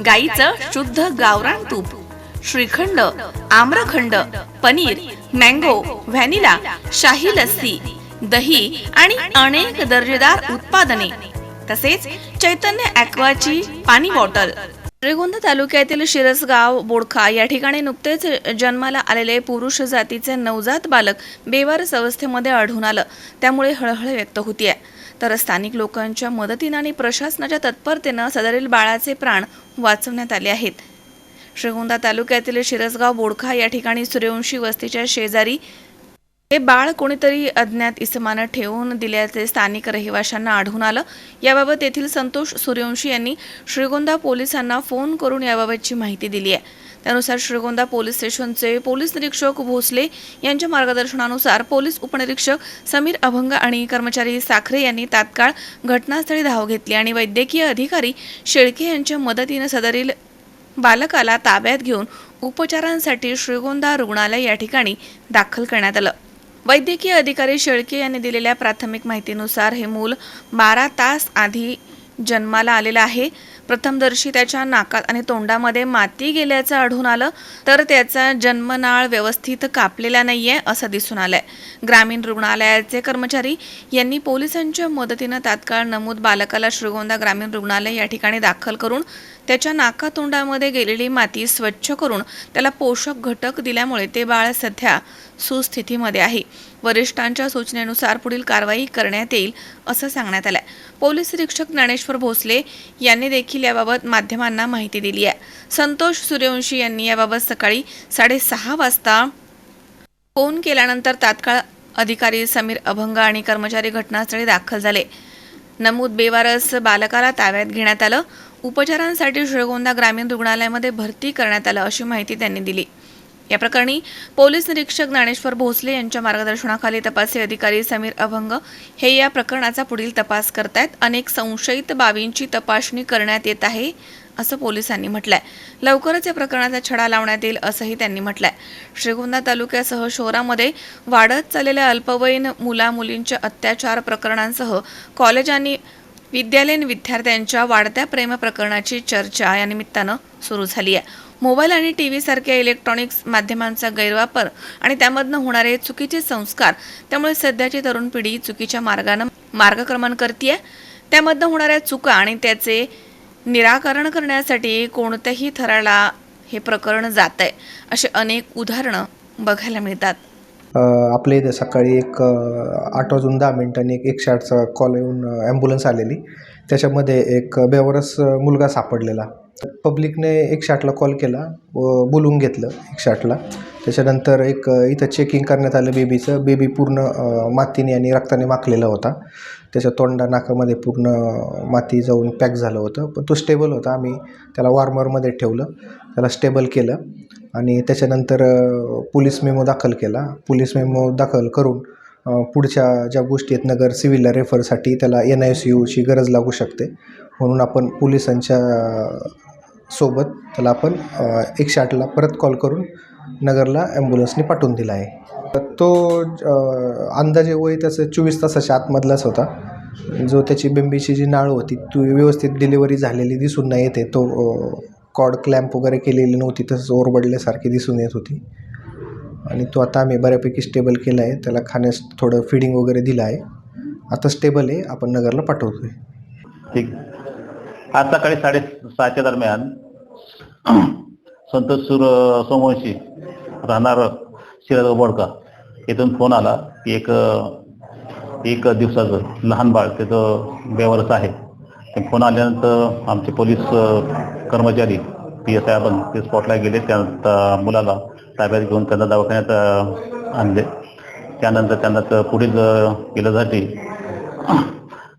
गाईचं शुद्ध गावरान तूप श्रीखंड आम्रखंड पनीर मँगो व्हॅनिला शाही लस्सी दही आणि अनेक दर्जेदार उत्पादने. तसेच चैतन्य ॲक्वाची पाणी बॉटल. श्रीगोंदा तालुक्यातील शिरसगाव बोडखा या ठिकाणी नुकतेच जन्माला आलेले पुरुष जातीचे नवजात बालक बेवारस अवस्थेमध्ये आढळून आलं. त्यामुळे हळहळ व्यक्त होतीये. तर स्थानिक लोकांच्या मदतीनं आणि प्रशासनाच्या तत्परतेनं सदरील बाळाचे प्राण वाचवण्यात आले आहेत. श्रीगोंदा तालुक्यातील शिरसगाव बोडखा या ठिकाणी सूर्यवंशी वस्तीच्या शेजारी हे बाळ कोणीतरी अज्ञात इसमानं ठेवून दिल्याचे स्थानिक रहिवाशांना आढळून आलं. याबाबत येथील संतोष सूर्यवंशी यांनी श्रीगोंदा पोलिसांना फोन करून याबाबतची माहिती दिली आहे. त्यानुसार श्रीगोंदा पोलीस स्टेशनचे पोलीस निरीक्षक भोसले यांच्या मार्गदर्शनानुसार पोलीस उपनिरीक्षक समीर अभंग आणि कर्मचारी साखरे यांनी तात्काळ घटनास्थळी धाव घेतली आणि वैद्यकीय अधिकारी शेळके यांच्या मदतीनं सदरील बालकाला ताब्यात घेऊन उपचारांसाठी श्रीगोंदा रुग्णालय या ठिकाणी दाखल करण्यात आलं. वैद्यकीय अधिकारी शेळके यांनी दिलेल्या प्राथमिक माहितीनुसार हे मूल बारा तास आधी जन्माला आलेला आहे. प्रथमदर्शी त्याच्या नाकात आणि तोंडामध्ये माती गेल्याचं आढळून आलं. तर त्याचा जन्मनाळ व्यवस्थित कापलेला नाही आहे असं दिसून आलंय. ग्रामीण रुग्णालयाचे कर्मचारी यांनी पोलिसांच्या मदतीनं तात्काळ नमूद बालकाला श्रीगोंदा ग्रामीण रुग्णालय या ठिकाणी दाखल करून त्याच्या नाकातोंडामध्ये गेलेली माती स्वच्छ करून त्याला पोषक घटक दिल्यामुळे ते बाळ सध्या सुस्थितीमध्ये आहे. वरिष्ठांच्या सूचनेनुसार पुढील कारवाई करण्यात येईल असं सांगण्यात आलंय. पोलीस निरीक्षक ज्ञानेश्वर भोसले यांनी देखील याबाबत माध्यमांना माहिती दिली आहे. संतोष सूर्यवंशी यांनी याबाबत सकाळी साडेसहा वाजता फोन केल्यानंतर तात्काळ अधिकारी समीर अभंग आणि कर्मचारी घटनास्थळी दाखल झाले. नमूद बेवारस बालकाला ताब्यात घेण्यात आलं. उपचारांसाठी श्रीगोंदा ग्रामीण रुग्णालयामध्ये भरती करण्यात आलं अशी माहिती त्यांनी दिली. या प्रकरणी पोलीस निरीक्षक ज्ञानेश्वर भोसले यांच्या मार्गदर्शनाखाली तपासी अधिकारी समीर अभंग हे या प्रकरणाचा पुढील तपास करतायत. अनेक संशयित बाबींची तपासणी करण्यात येत आहे असं पोलिसांनी म्हटलंय. लवकरच या प्रकरणाचा छडा लावण्यात येईल असंही त्यांनी म्हटलंय. श्रीगोंदा तालुक्यासह शहरामध्ये वाढत चाललेल्या अल्पवयीन मुला मुलींच्या अत्याचार प्रकरणांसह कॉलेज आणि विद्यालयीन विद्यार्थ्यांच्या वाढत्या प्रेम प्रकरणाची चर्चा या निमित्तानं सुरू झाली आहे. मोबाईल आणि टी व्ही सारख्या इलेक्ट्रॉनिक्स माध्यमांचा गैरवापर आणि त्यामधनं होणारे चुकीचे संस्कार त्यामुळे सध्याची तरुण पिढी चुकीच्या मार्गानं मार्गक्रमण करते त्यामधनं होणाऱ्या चुका आणि त्याचे निराकरण करण्यासाठी कोणत्याही थराला हे प्रकरण जात आहे असे अनेक उदाहरणं बघायला मिळतात. आपल्या इथे सकाळी एक आठ वाजून दहा मिनिटांनी एक एकशे आठचा कॉल येऊन ॲम्ब्युलन्स आलेली. त्याच्यामध्ये एक बेवरस मुलगा सापडलेला. पब्लिकने एकशे आठला कॉल केला व बोलवून घेतलं एकशे आठला त्याच्यानंतर एक इथं चेकिंग करण्यात आलं बेबीचं बेबी पूर्ण मातीने आणि रक्ताने माखलेला होता. त्याच्या तोंडा नाकामध्ये पूर्ण माती जाऊन पॅक झालं होतं. पण तो स्टेबल होता. आम्ही त्याला वॉर्मरमध्ये ठेवलं. त्याला स्टेबल केलं. आणि त्याच्यानंतर पोलीस मेमो दाखल केला. पोलीस मेमो दाखल करून पुढच्या ज्या गोष्टी आहेत नगर सिव्हिलला रेफरसाठी त्याला एन आय सी यूची गरज लागू शकते. म्हणून आपण पोलिसांच्या सोबत त्याला आपण एकशे आठला परत कॉल करून नगरला ॲम्ब्युलन्सने पाठवून दिला आहे. तो अंदाजे वय त्याचं चोवीस तासाच्या आतमधलाच होता. जो त्याची बिंबीची जी नाळ होती ती व्यवस्थित डिलिव्हरी झालेली दिसून नाही येते. तो कॉड क्लॅम्प वगैरे केलेली नव्हती तसंच ओरबडल्यासारखी दिसून येत होती. आणि तो आता आम्ही बऱ्यापैकी स्टेबल केला आहे त्याला खाण्यास थोडं फिडिंग वगैरे दिलं आहे. आता स्टेबल आहे. आपण नगरला पाठवतो आहे ठीक. आज सकाळी साडे सहाच्या दरम्यान संतोष सुर सोमवंशी राहणार शिराज बोडका इथून फोन आला की एक एक दिवसाचं लहान बाळ त्याचं बेवरच आहे. फोन आल्यानंतर आमचे पोलीस कर्मचारी पी एस आय आपण ते स्पॉटला गेले त्यानंतर मुलाला ताब्यात घेऊन त्यांना दवाखान्यात आणले. त्यानंतर त्यांना पुढील गेल्यासाठी इलाजासाठी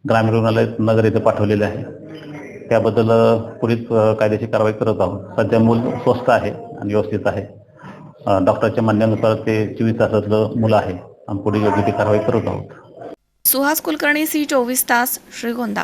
ग्रामीण रुग्णालय नगर येथे पाठवलेले आहे. त्याबद्दल पुढील कायदेशीर कारवाई करत आहोत. सध्या मूल स्वस्त आहे आणि व्यवस्थित आहे. डॉक्टरच्या म्हणण्यानुसार ते चोवीस तासातलं मुलं आहे. आणि पुढील योग्य ती कारवाई करत आहोत. सुहास कुलकर्णी सी चोवीस तास श्रीगोंदा.